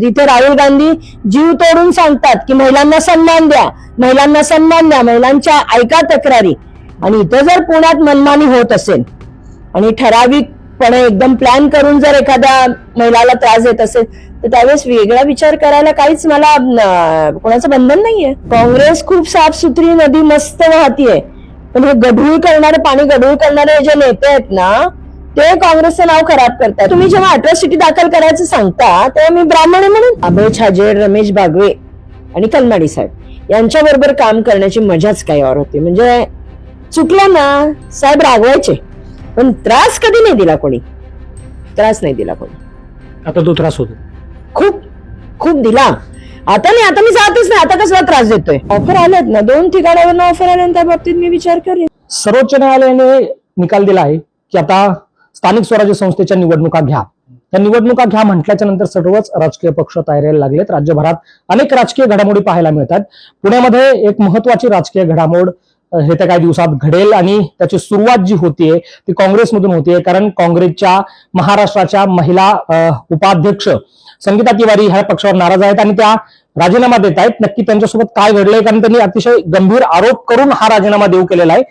तिथे राहुल गांधी जीव तोडून सांगतात की महिलांना सन्मान द्या महिलांना सन्मान द्या महिलांच्या ऐका तक्रारी. आणि इथं जर पुण्यात मनमानी होत असेल आणि ठराविकपणे एकदम प्लॅन करून जर एखाद्या महिलाला त्रास देत असेल तर त्यावेळेस वेगळा विचार करायला काहीच मला कोणाचं बंधन नाहीये. काँग्रेस खूप साफसुथरी नदी मस्त वाहतीये. पण हे गढूळ करणारे पाणी गढूळ करणारे जे नेते आहेत ना ते काँग्रेसचं नाव खराब करतात तुम्ही जेव्हा अट्रॉसिटी दाखल करायचं सांगता तेव्हा मी ब्राह्मण आहे म्हणून. अभय छाजेड रमेश बागवे आणि कलमाडी साहेब यांच्या बरोबर काम करण्याची मजाच काही और होती. म्हणजे चुकलं ना साहेब रागवायचे. पण त्रास कधी नाही दिला कोणी. त्रास नाही दिला कोणी. आता तो त्रास होतो. खूप खूप दिला. आता नाही आता मी जातच नाही. आता कसला त्रास देतोय? ऑफर आलेत ना. दोन ठिकाणावर ऑफर आले त्या बाबतीत मी विचार करेन. सर्वोच्च न्यायालयाने निकाल दिला आहे की आता स्थानिक स्वराज्य संस्थेच्या निवडणुका घ्या. त्या निवडणुका घ्या म्हटल्याच्या नंतर सर्वच राजकीय पक्ष तयारीला लागलेत. राज्यभरात अनेक राजकीय घडामोडी पाहायला मिळतात. पुण्यामध्ये एक महत्वाची राजकीय घडामोड हे त्या काही दिवसात घडेल आणि त्याची सुरुवात जी होतीये ती काँग्रेसमधून होतीये. कारण काँग्रेसच्या महाराष्ट्राच्या महिला उपाध्यक्ष संगीता तिवारी ह्या पक्षावर नाराज आहेत आणि त्या राजीनामा देत आहेत. नक्की त्यांच्यासोबत काय घडलंय? कारण त्यांनी अतिशय गंभीर आरोप करून हा राजीनामा देऊ केलेला आहे.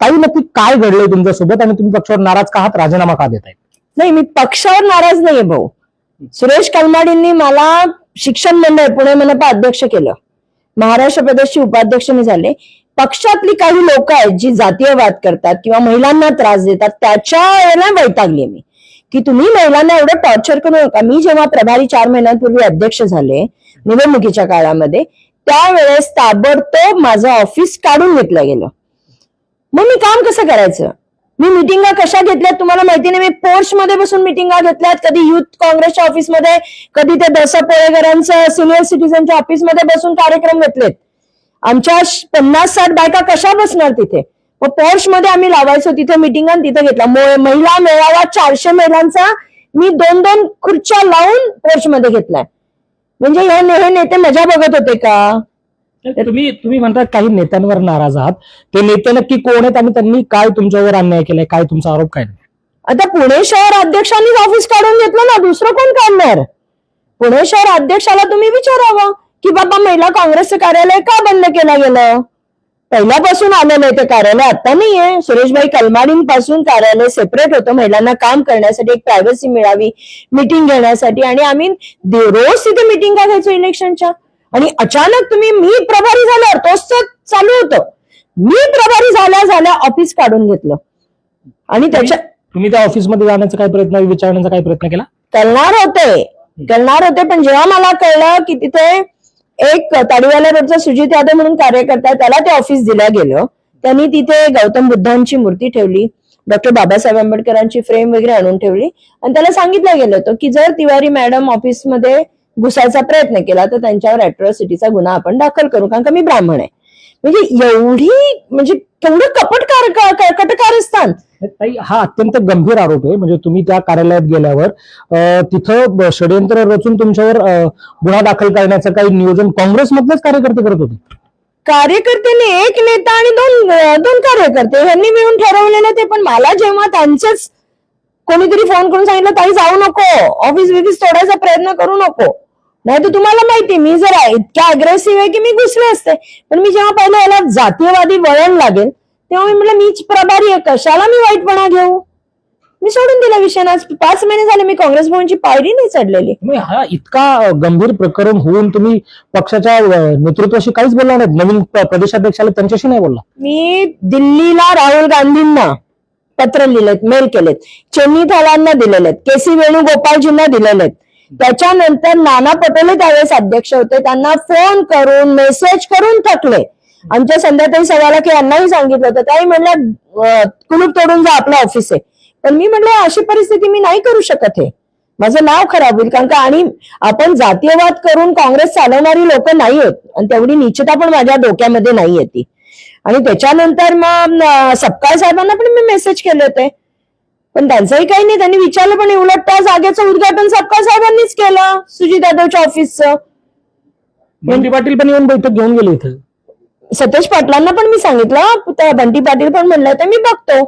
काही नक्की काय घडलंय तुमच्यासोबत आणि तुम्ही पक्षावर नाराज का आहात? राजीनामा का देत नाही मी पक्षावर नाराज नाहीये भाऊ. सुरेश कलमाडींनी मला शिक्षण मंडळ पुणे मनपा अध्यक्ष केलं. महाराष्ट्र प्रदेशची उपाध्यक्ष मी झाले. पक्षातली काही लोक आहेत जी जातीयवाद करतात किंवा महिलांना त्रास देतात त्याच्या वैतागली मी. की तुम्ही महिलांना एवढं टॉर्चर करू नका. मी जेव्हा प्रभारी चार महिन्यांपूर्वी अध्यक्ष झाले निवडणुकीच्या काळामध्ये त्यावेळेस ताबडतोब माझं ऑफिस काढून घेतलं गेलं. मग मी काम कसं करायचं? मी मिटिंगा कशा घेतल्यात तुम्हाला माहिती नाही. मी पोर्च मध्ये बसून मिटिंगा घेतल्यात. कधी युथ काँग्रेसच्या ऑफिसमध्ये कधी ते दसा पोळेकरांचं सिनियर सिटीजनच्या ऑफिसमध्ये बसून कार्यक्रम घेतलेत. आमच्या पन्नास साठ बायका कशा बसणार तिथे? मग पोर्च मध्ये आम्ही लावायचो तिथे मिटिंग तिथे घेतला. महिला मेळावा चारशे महिलांचा मी दोन दोन खुर्च्या लावून पोर्च मध्ये घेतलाय. म्हणजे हे हे नेते मजा बघत होते का? तुम्ही तुम्ही म्हणता काही नेत्यांवर नाराज आहात. ते नेते नक्की कोण आहेत आणि त्यांनी काय तुमच्यावर अन्याय केलाय? काय तुमचा आरोप काय? आता पुणे शहर अध्यक्षांनीच ऑफिस काढून घेतलं ना. दुसरं कोण काढणार? पुणे शहर अध्यक्षाला तुम्ही विचारावं की बाबा महिला काँग्रेसचं कार्यालय का बंद केलं गेलं? पहिल्यापासून आलं नाही ते कार्यालय आता नाहीये. सुरेशभाई कलमाडींपासून कार्यालय सेपरेट होतं. महिलांना काम करण्यासाठी एक प्रायव्हसी मिळावी मिटिंग घेण्यासाठी. आणि आम्ही रोज तिथे मिटिंगा घ्यायचो इलेक्शनच्या आणि अचानक तुम्ही मी प्रभारी झाल्यावर तोच चालू होतं. मी प्रभारी झाल्या झाल्या ऑफिस काढून घेतलं. आणि त्याच्या तुम्ही त्या ऑफिसमध्ये जाण्याचा काय प्रयत्न विचारण्याचा काय प्रयत्न केला? करणार होते. करणार होते पण जेव्हा मला कळलं की तिथे एक ताडीवाला रोडचा सुजित यादव म्हणून कार्यकर्ता त्याला ते ऑफिस दिलं गेलं. त्यांनी तिथे गौतम बुद्धांची मूर्ती ठेवली डॉक्टर बाबासाहेब आंबेडकरांची फ्रेम वगैरे आणून ठेवली. आणि त्याला सांगितलं गेलं होतं की जर तिवारी मॅडम ऑफिसमध्ये घुसायचा प्रयत्न केला तर त्यांच्यावर अट्रॉसिटीचा गुन्हा आपण दाखल करू. कारण का मी ब्राह्मण आहे. म्हणजे एवढी म्हणजे केवढं कपटकार कटकारस्थान. ताई हा अत्यंत गंभीर आरोप आहे. म्हणजे तुम्ही त्या कार्यालयात गेल्यावर तिथं षडयंत्र रचून तुमच्यावर गुन्हा दाखल करण्याचं काही नियोजन काँग्रेसमधलेच कार्यकर्ते करत होते. कार्यकर्त्यांनी एक नेता आणि दोन दोन कार्यकर्ते ह्यांनी मिळून ठरवलेलं ते पण मला जेव्हा त्यांचेच कोणीतरी फोन करून सांगितलं ताई जाऊ नको. ऑफिस बिफिस तोडायचा प्रयत्न करू नको. नाही तर तुम्हाला माहिती मी जर इतक्या अग्रेसिव्ह आहे की मी घुसले असते. पण मी जेव्हा पहिलं याला जातीयवादी वळण लागेल तेव्हा मी म्हटलं मीच प्रभारी आहे कशाला मी वाईटपणा घेऊ? मी सोडून दिला विषय आज पाच महिने झाले मी काँग्रेस भवनची पायरी नाही चढलेली. हा इतका गंभीर प्रकरण होऊन तुम्ही पक्षाच्या नेतृत्वाशी काहीच बोलला नाहीत नवीन प्रदेशाध्यक्षाला त्यांच्याशी नाही बोलला. मी दिल्लीला राहुल गांधींना पत्र लिहिलेत मेल केलेत. चेन्नी थालांना दिलेलेत के सी वेणुगोपालजींना दिलेलेत. त्याच्यानंतर नाना पटोले त्यावेळेस अध्यक्ष होते. त्यांना फोन करून मेसेज करून थकले. आमच्या संध्याताई की यांनाही सांगितलं होतं. त्याही म्हणल्या कुलूप तोडून जा आपलं ऑफिस आहे पण मी म्हणलं अशी परिस्थिती मी नाही करू शकत हे. माझं नाव खराब होईल. कारण का आणि आपण जातीयवाद करून काँग्रेस चालवणारी लोक नाही आहेत. आणि तेवढी निश्चिता पण माझ्या डोक्यामध्ये नाही येते आणि त्याच्यानंतर मग सपकाळ साहेबांना पण मी मेसेज केले होते. पण त्यांचंही काही नाही. त्यांनी विचारलं पण उलट त्या जागेचं उद्घाटन सपकाळ साहेबांनीच केलं सुजित यादवच्या ऑफिसचं बंटी पाटील पण येऊन बैठक घेऊन गेले इथं. सतेज पाटलांना पण मी सांगितलं त्या बंटी पाटील पण म्हणलं तर मी बघतो.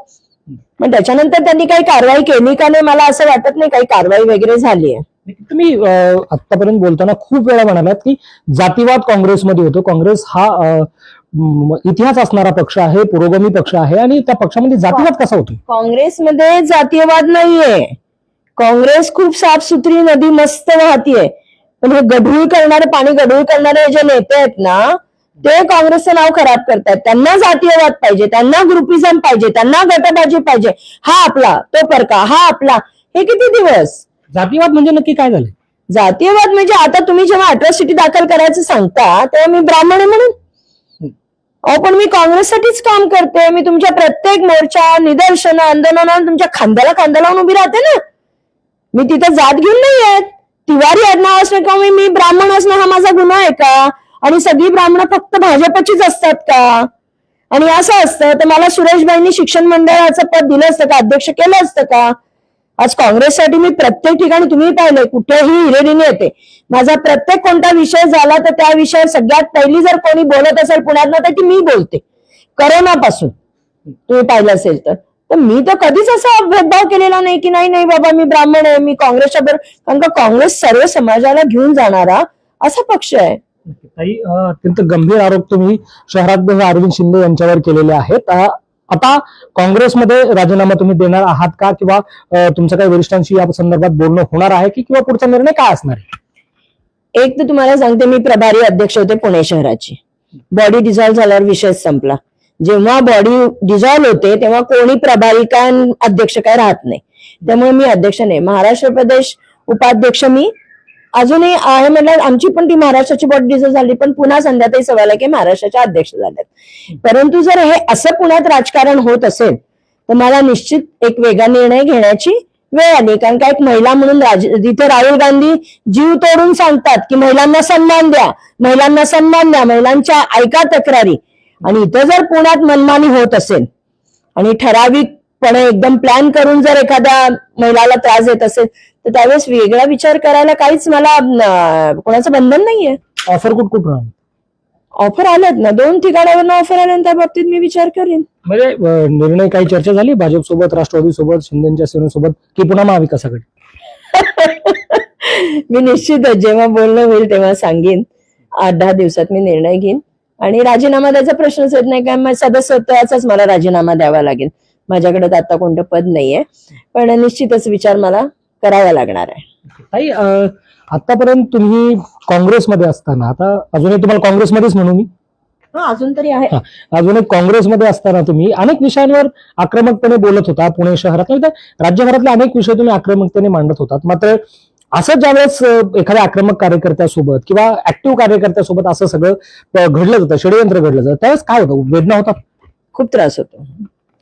मग त्याच्यानंतर त्यांनी काही कारवाई केली का नाही मला असं वाटत नाही काही कारवाई वगैरे झाली आहे. तुम्ही आतापर्यंत बोलताना खूप वेळा म्हणालात की जातीवाद काँग्रेसमध्ये होतो. काँग्रेस हा इतिहास असणारा पक्ष आहे पुरोगामी पक्ष आहे आणि त्या पक्षामध्ये जातीवाद कसा होतो काँग्रेसमध्ये जातीयवाद नाहीये. काँग्रेस खूप साफसुथरी नदी मस्त वाहतीये. पण हे गढूळ करणारे पाणी गढूळ करणारे जे नेते आहेत ना ते काँग्रेसचं नाव खराब करतात त्यांना जातीयवाद पाहिजे त्यांना ग्रुपिझम पाहिजे त्यांना गटबाजी पाहिजे. हा आपला तो परका हा आपला. हे किती दिवस? जातीवाद म्हणजे नक्की काय झालं जातीयवाद म्हणजे आता तुम्ही जेव्हा अट्रॉसिटी दाखल करायचं सांगता तेव्हा मी ब्राह्मण आहे म्हणून. अहो पण मी काँग्रेससाठीच काम करते. मी तुमच्या प्रत्येक मोर्चा निदर्शन आंदोलनात तुमच्या खांद्याला खांदा लावून उभी राहते ना. मी तिथे जात घेऊन नाही येत. तिवारी आडनाव असणं किंवा मी मी ब्राह्मण असणं हा माझा गुन्हा आहे का? आणि सगळी ब्राह्मण फक्त भाजपचीच असतात का? आणि असं असतं तर मला सुरेशबाईंनी शिक्षण मंडळाचं पद दिलं असतं का? अध्यक्ष केलं असतं का? आज काँग्रेससाठी मी प्रत्येक ठिकाणी तुम्ही पाहिलंय कुठेही हिरेरीने येते. माझा प्रत्येक कोणता विषय झाला तर त्या विषयावर सगळ्यात पहिली जर कोणी बोलत असेल पुण्यात तर ती मी बोलते. करोनापासून. तुम्ही पाहिलं असेल तर. तर मी तर कधीच असा भेदभाव केलेला नाही की नाही नाही बाबा मी ब्राह्मण आहे मी काँग्रेसच्या बरोबर कारण का काँग्रेस सर्व समाजाला घेऊन जाणारा असा पक्ष आहे. काही अत्यंत गंभीर आरोप तुम्ही शहराध्यक्ष अरविंद शिंदे यांच्यावर केलेले आहेत. आता काँग्रेसमध्ये राजीनामा तुम्ही देणार आहात का? किंवा तुमच्या तुमचं काही वरिष्ठांशी या संदर्भात बोलणं होणार आहे की किंवा पुढचा निर्णय काय असणार आहे? एक तर तुम्हाला सांगते मी प्रभारी अध्यक्ष होते पुणे शहराची. बॉडी डिझॉल्व्ह झाल्यावर विषय संपला. जेव्हा बॉडी डिझॉल्व्ह होते तेव्हा कोणी प्रभारी काय अध्यक्ष काय राहत नाही. त्यामुळे मी अध्यक्ष नाही. महाराष्ट्र प्रदेश उपाध्यक्ष मी अजूनही आहे म्हटलं आमची पण ती महाराष्ट्राची बॉडी डिझॉल्व्ह झाली पण पुन्हा संध्याताई सवाल की महाराष्ट्राच्या अध्यक्ष झाल्यात परंतु जर हे असं पुण्यात राजकारण होत असेल तर मला निश्चित एक वेगळा निर्णय घेण्याची वेळ आली. कारण का एक महिला म्हणून राज जिथे राहुल गांधी जीव तोडून सांगतात की महिलांना सन्मान द्या महिलांना सन्मान द्या महिलांच्या ऐका तक्रारी. आणि इथं जर पुण्यात मनमानी होत असेल आणि ठराविकपणे एकदम प्लॅन करून जर एखाद्या महिलाला त्रास देत असेल तर त्यावेळेस वेगळा विचार करायला काहीच मला कोणाचं बंधन नाहीये. ऑफर कुठ कुठ ऑफर आल्यात ना दोन ठिकाणावरून ऑफर आल्या त्या बाबतीत मी विचार करीन. म्हणजे अं, निर्णय काही चर्चा झाली? भाजप सोबत राष्ट्रवादी सोबत शिंदेच्या सेनेसोबत की पुन्हा महाविकासाकडे? मी निश्चितच जेव्हा बोलणं होईल तेव्हा सांगेन. आठ दहा दिवसात मी निर्णय घेईन. आणि राजीनामा द्यायचा प्रश्नच येत नाही कारण सदस्यत्वाचाच मला राजीनामा द्यावा लागेल. माझ्याकडे तर आता कोणतं पद नाहीये. पण निश्चितच विचार मला करावा लागणार आहे. ताई अं, आतापर्यंत तुम्ही काँग्रेसमध्ये असताना आता अजूनही तुम्हाला काँग्रेसमध्येच म्हणू मी? हा अजून तरी आहे. अजूनही काँग्रेसमध्ये असताना तुम्ही अनेक विषयांवर आक्रमकपणे बोलत होता पुणे शहरात. राज्यभरातले अनेक विषय तुम्ही आक्रमकतेने मांडत होतात. मात्र असं ज्यावेळेस एखाद्या आक्रमक कार्यकर्त्यासोबत किंवा ऍक्टिव्ह कार्यकर्त्यासोबत असं सगळं घडलं जातं षडयंत्र घडलं जातं त्यावेळेस काय होतं? वेदना होतात? खूप त्रास होतो.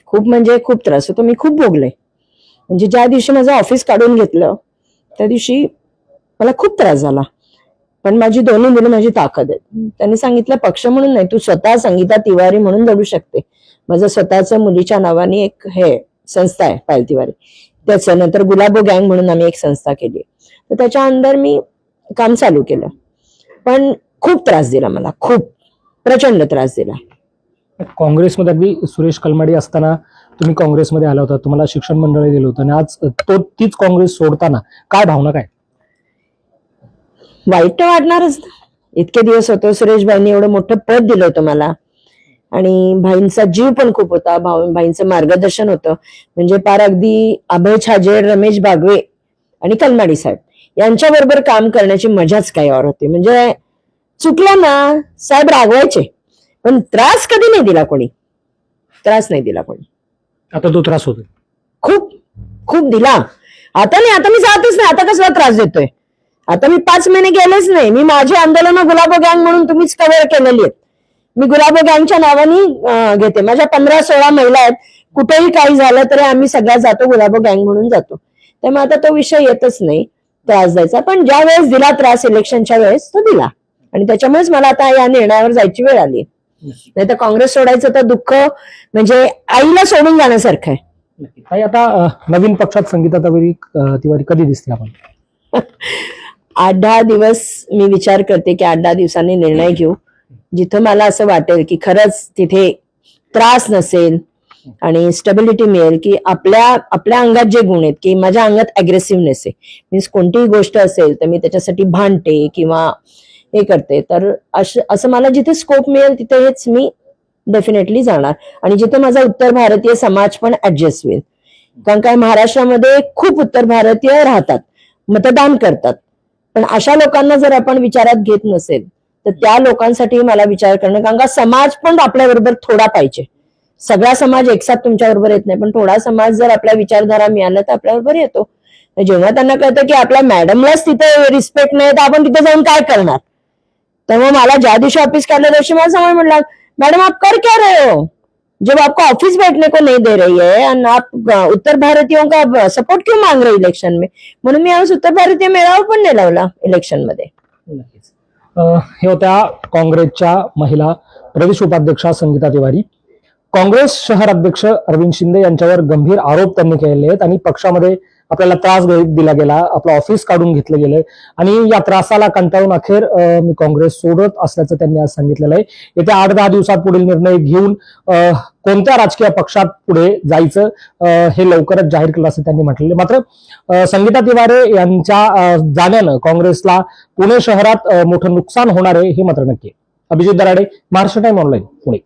खूप म्हणजे खूप त्रास होतो. मी खूप भोगले. म्हणजे ज्या दिवशी माझं ऑफिस काढून घेतलं त्या दिवशी मला खूप त्रास झाला. पण माझी दोन्ही मुलं माझी ताकद आहे त्यांनी सांगितलं पक्ष म्हणून नाही तू स्वतः संगीता तिवारी म्हणून लढू शकते. माझं स्वतःचं मुलीच्या नावाने एक हे संस्था आहे पायल तिवारी. त्याचं नंतर गुलाबो गँग म्हणून आम्ही एक संस्था केली तर त्याच्या अंदर मी काम चालू केलं. पण खूप त्रास दिला मला खूप. प्रचंड त्रास दिला. काँग्रेसमध्ये अगदी सुरेश कलमाडी असताना तुम्ही काँग्रेसमध्ये आला होता तुम्हाला शिक्षण मंडळ दिलं होतं आणि आज तो तीच काँग्रेस सोडताना काय भावना काय? वाईट तर वाटणारच. ना इतके दिवस होतो सुरेशबाईंनी एवढं मोठं पद दिलं होतं मला. आणि भाईंचा जीव पण खूप होता भाऊ भाईंचं मार्गदर्शन होतं. म्हणजे पार अगदी अभय छाजेड रमेश बागवे आणि कलमाडी साहेब यांच्याबरोबर काम करण्याची मजाच काही और होती. म्हणजे चुकलं ना साहेब रागवायचे. पण त्रास कधी नाही दिला कोणी. त्रास नाही दिला कोणी. आता तो त्रास होतो खूप खूप दिला. आता नाही आता मी जातच नाही. आता कसला त्रास देतोय? आता मी पाच महिने गेलेच नाही. मी माझी आंदोलन गुलाबो गँग म्हणून तुम्हीच कव्हर केलेली आहेत. मी गुलाबो गँगच्या नावाने घेते. माझ्या पंधरा सोळा महिला आहेत. कुठेही काही झालं तरी आम्ही सगळ्या जातो गुलाबो गँग म्हणून जातो. त्यामुळे आता तो विषय येतच नाही. त्रास द्यायचा. पण ज्या वेळेस दिला त्रास इलेक्शनच्या वेळेस तो दिला. आणि त्याच्यामुळेच मला आता या निर्णयावर जायची वेळ आली. नाही तर काँग्रेस सोडायचं तर दुःख म्हणजे आईला सोडून जाण्यासारखं आहे. आता नवीन पक्षात संगीता तिवारी कधी दिसते आपण? आठ दहा दिवस मी विचार करते की आठ दहा दिवसांनी निर्णय घेऊ. जिथं मला असं वाटेल की खरंच तिथे त्रास नसेल आणि स्टेबिलिटी मिळेल की आपल्या आपल्या अंगात जे गुण आहेत की माझ्या अंगात अग्रेसिव्हनेस आहे. मीन्स कोणतीही गोष्ट असेल तर मी त्याच्यासाठी भांडते किंवा हे करते. तर असं असं मला जिथे स्कोप मिळेल तिथे हेच मी डेफिनेटली जाणार. आणि जिथे माझा उत्तर भारतीय समाज पण ऍडजस्ट होईल. कारण काय महाराष्ट्रामध्ये खूप उत्तर भारतीय राहतात मतदान करतात. पण अशा लोकांना जर आपण विचारात घेत नसेल तर त्या लोकांसाठी मला विचार करणं कारण का समाज पण आपल्याबरोबर थोडा पाहिजे. सगळा समाज एकसाथ तुमच्या बरोबर येत नाही पण थोडा समाज जर आपल्या विचारधारा मिळाला तर आपल्याबरोबर येतो. जेव्हा त्यांना कळतं की आपल्या मॅडमलाच तिथे रिस्पेक्ट नाही तर आपण तिथे जाऊन काय करणार? त्यामुळे मला ज्या दिवशी ऑफिस काढल्या दिवशी मला समोर म्हणला मॅडम आप कर क्या रहे हो? जब आपको ऑफिस बैठने को नहीं दे रही है आप उत्तर भारतीयों का सपोर्ट क्यों मांग रहे हो इलेक्शन में? म्हणून मी आज उत्तर भारतीय मेळावा पण नाही लावला इलेक्शनमध्ये अं, हे होत्या काँग्रेसच्या महिला प्रदेश उपाध्यक्षा संगीता तिवारी. काँग्रेस शहर अध्यक्ष अरविंद शिंदे यांच्यावर गंभीर आरोप त्यांनी केलेले आहेत आणि पक्षामध्ये आपल्याला त्रास दिला गेला आपलं ऑफिस काढून घेतलं गेलंय आणि या त्रासाला कंटाळून अखेर मी काँग्रेस सोडत असल्याचं त्यांनी आज सांगितलेलं आहे येत्या आठ दहा दिवसात पुढील निर्णय घेऊन कोणत्या राजकीय पक्षात पुढे जायचं हे लवकरच जाहीर केलं असं त्यांनी म्हटलेलं आहे. मात्र संगीता तिवारे यांच्या जाण्यानं काँग्रेसला पुणे शहरात मोठं नुकसान होणार आहे हे मात्र नक्की आहे. Abhijit Darade Maharashtra Time online Pune